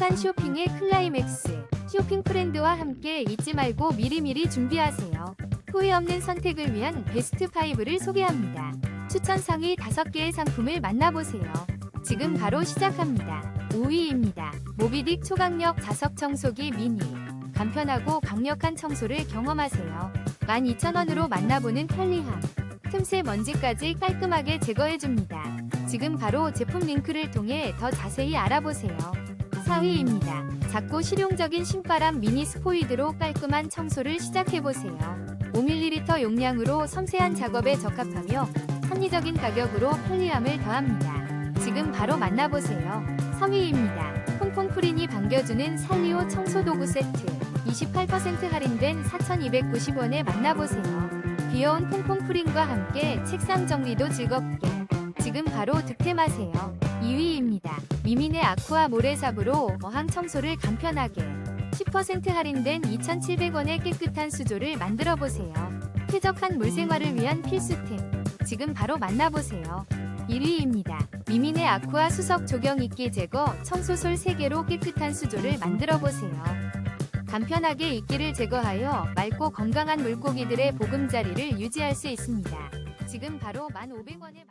행복한 쇼핑의 클라이맥스. 쇼핑 프렌드와 함께 잊지 말고 미리미리 준비하세요. 후회 없는 선택을 위한 베스트 5를 소개합니다. 추천 상위 5개의 상품을 만나보세요. 지금 바로 시작합니다. 5위입니다. 모비딕 초강력 자석 청소기 미니. 간편하고 강력한 청소를 경험하세요. 12,000원으로 만나보는 편리함. 틈새 먼지까지 깔끔하게 제거해줍니다. 지금 바로 제품 링크를 통해 더 자세히 알아보세요. 4위입니다. 작고 실용적인 신바람 미니 스포이드로 깔끔한 청소를 시작해보세요. 5ml 용량으로 섬세한 작업에 적합하며 합리적인 가격으로 편리함을 더합니다. 지금 바로 만나보세요. 3위입니다. 퐁퐁 프린이 반겨주는 살리오 청소도구 세트 28% 할인된 4,290원에 만나보세요. 귀여운 퐁퐁 프린과 함께 책상 정리도 즐겁게 지금 바로 득템하세요. 2위입니다. 미민의 아쿠아 모래삽으로 어항 청소를 간편하게 10% 할인된 2,700원의 깨끗한 수조를 만들어 보세요. 쾌적한 물생활을 위한 필수템. 지금 바로 만나보세요. 1위입니다. 미민의 아쿠아 수석 조경 이끼 제거 청소솔 3개로 깨끗한 수조를 만들어 보세요. 간편하게 이끼를 제거하여 맑고 건강한 물고기들의 보금자리를 유지할 수 있습니다. 지금 바로 1,500원에